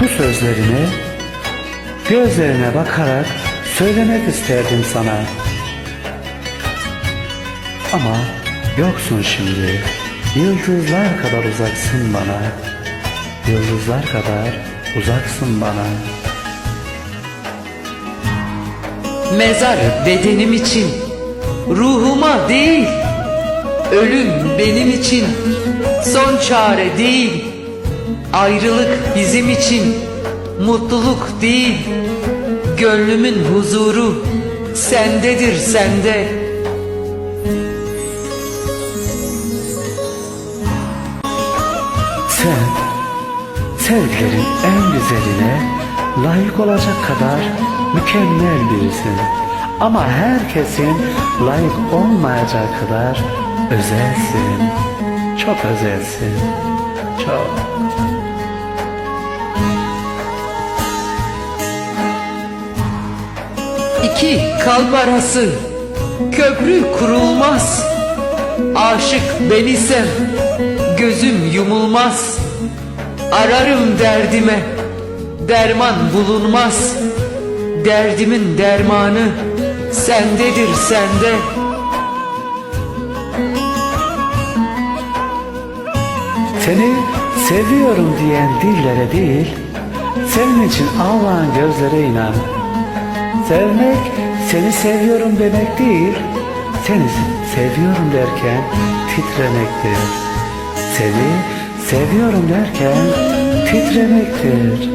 Bu sözlerini gözlerine bakarak söylemek isterdim sana. Ama yoksun şimdi. Yıldızlar kadar uzaksın bana. Yıldızlar kadar uzaksın bana. Mezar bedenim için, ruhuma değil. Ölüm benim için, son çare değil. Ayrılık bizim için, mutluluk değil. Gönlümün huzuru sendedir sende. Sen sevgilerin en güzeline layık olacak kadar mükemmel birisin. Ama herkesin layık olmayacağı kadar özelsin. Çok özelsin. Çok. İki kalp arası köprü kurulmaz. Aşık ben isem gözüm yumulmaz. Ararım derdime derman bulunmaz. Derdimin dermanı sendedir sende. Seni seviyorum diyen dillere değil, senin için ağlayan gözlere inan. Sevmek, seni seviyorum demek değil, seni seviyorum derken titremektir. Seni seviyorum derken titremektir.